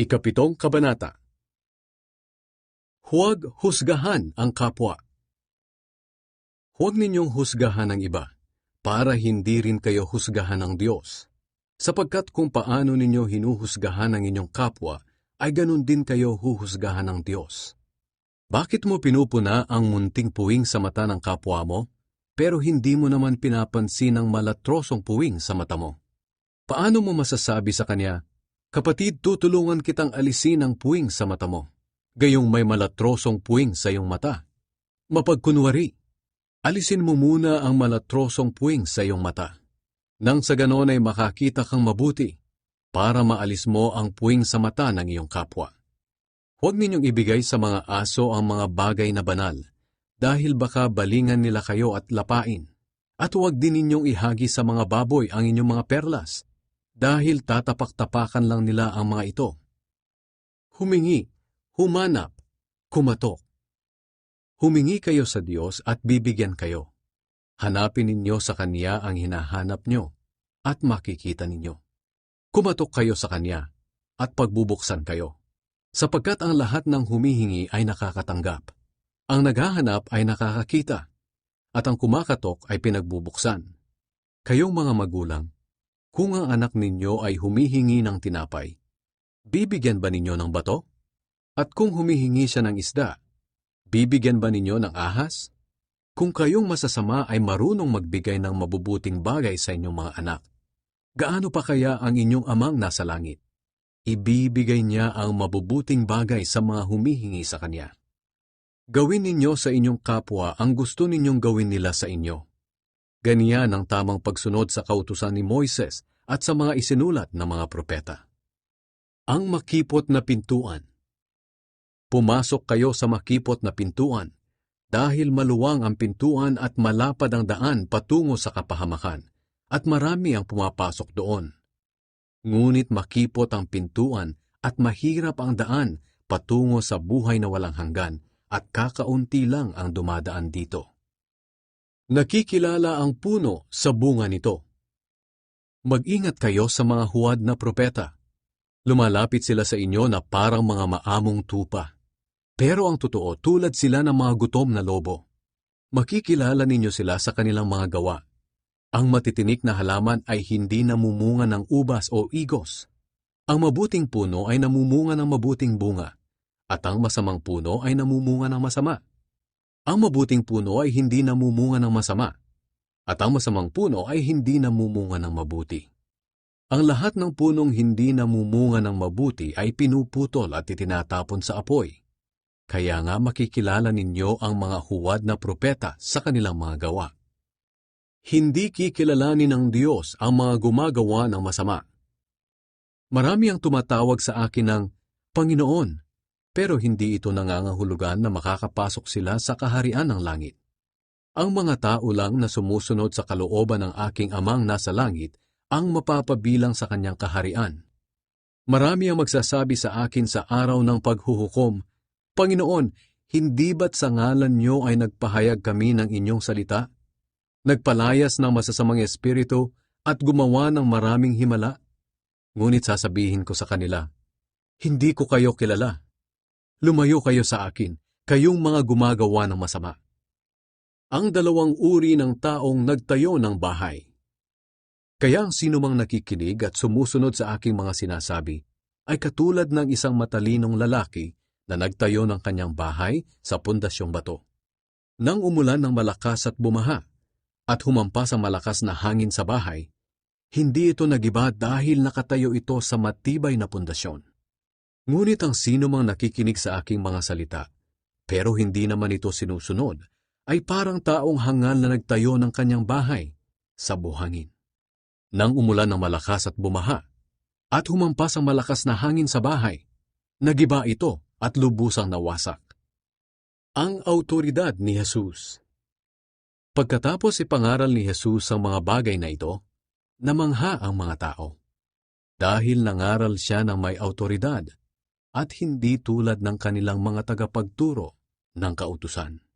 Ikapitong Kabanata Huwag husgahan ang kapwa. Huwag ninyong husgahan ang iba, para hindi rin kayo husgahan ng Diyos. Sapagkat kung paano ninyo hinuhusgahan ang inyong kapwa, ay ganun din kayo huhusgahan ng Diyos. Bakit mo pinupuna ang munting puwing sa mata ng kapwa mo, pero hindi mo naman pinapansin ang malatrosong puwing sa mata mo? Paano mo masasabi sa kanya, Kapatid, tutulungan kitang alisin ang puwing sa mata mo, gayong may malatrosong puwing sa iyong mata. Mapagkunwari, alisin mo muna ang malatrosong puwing sa iyong mata. Nang sa ganon ay makakita kang mabuti, para maalis mo ang puwing sa mata ng iyong kapwa. Huwag ninyong ibigay sa mga aso ang mga bagay na banal, dahil baka balingan nila kayo at lapain. At huwag din ninyong ihagi sa mga baboy ang inyong mga perlas, dahil tatapak-tapakan lang nila ang mga ito. Humingi, humanap, kumatok. Humingi kayo sa Diyos at bibigyan kayo. Hanapin ninyo sa Kanya ang hinahanap nyo at makikita ninyo. Kumatok kayo sa Kanya at pagbubuksan kayo. Sapagkat ang lahat ng humihingi ay nakakatanggap. Ang naghahanap ay nakakakita. At ang kumakatok ay pinagbubuksan. Kayong mga magulang, kung ang anak ninyo ay humihingi ng tinapay, bibigyan ba ninyo ng bato? At kung humihingi siya ng isda, bibigyan ba ninyo ng ahas? Kung kayong masasama ay marunong magbigay ng mabubuting bagay sa inyong mga anak, gaano pa kaya ang inyong amang nasa langit? Ibibigay niya ang mabubuting bagay sa mga humihingi sa kanya. Gawin ninyo sa inyong kapwa ang gusto ninyong gawin nila sa inyo Ganiyan ang tamang pagsunod sa kautusan ni Moises at sa mga isinulat ng mga propeta. Ang makipot na pintuan Pumasok kayo sa makipot na pintuan dahil maluwang ang pintuan at malapad ang daan patungo sa kapahamakan at marami ang pumapasok doon. Ngunit makipot ang pintuan at mahirap ang daan patungo sa buhay na walang hanggan at kakaunti lang ang dumadaan dito. Nakikilala ang puno sa bunga nito. Mag-ingat kayo sa mga huwad na propeta. Lumalapit sila sa inyo na parang mga maamong tupa. Pero ang totoo, tulad sila ng mga gutom na lobo. Makikilala ninyo sila sa kanilang mga gawa. Ang matitinik na halaman ay hindi namumunga ng ubas o igos. Ang mabuting puno ay namumunga ng mabuting bunga, at ang masamang puno ay namumunga ng masama. Ang mabuting puno ay hindi namumunga ng masama, at ang masamang puno ay hindi namumunga ng mabuti. Ang lahat ng punong hindi namumunga ng mabuti ay pinuputol at itinatapon sa apoy. Kaya nga makikilala ninyo ang mga huwad na propeta sa kanilang mga gawa. Hindi kikilalanin ng Diyos ang mga gumagawa ng masama. Marami ang tumatawag sa akin ng Panginoon, pero hindi ito nangangahulugan na makakapasok sila sa kaharian ng langit. Ang mga tao lang na sumusunod sa kalooban ng aking amang nasa langit ang mapapabilang sa kanyang kaharian. Marami ang magsasabi sa akin sa araw ng paghuhukom, Panginoon, hindi ba't sa ngalan niyo ay nagpahayag kami ng inyong salita? Nagpalayas ng masasamang espiritu at gumawa ng maraming himala? Ngunit sasabihin ko sa kanila, Hindi ko kayo kilala. Lumayo kayo sa akin, kayong mga gumagawa ng masama. Ang dalawang uri ng taong nagtayo ng bahay. Kaya ang sinumang nakikinig at sumusunod sa aking mga sinasabi ay katulad ng isang matalinong lalaki na nagtayo ng kanyang bahay sa pundasyong bato. Nang umulan ng malakas at bumaha, at humampas ang malakas na hangin sa bahay, hindi ito nagiba dahil nakatayo ito sa matibay na pundasyon. Ngunit ang sino mang nakikinig sa aking mga salita, pero hindi naman ito sinusunod, ay parang taong hangal na nagtayo ng kanyang bahay sa buhangin. Nang umulan ng malakas at bumaha, at humampas ang malakas na hangin sa bahay, nagiba ito at lubusang nawasak. Ang autoridad ni Jesus Pagkatapos ipangaral ni Jesus ang mga bagay na ito, namangha ang mga tao. Dahil nangaral siya ng may autoridad, at hindi tulad ng kanilang mga tagapagturo ng kautusan.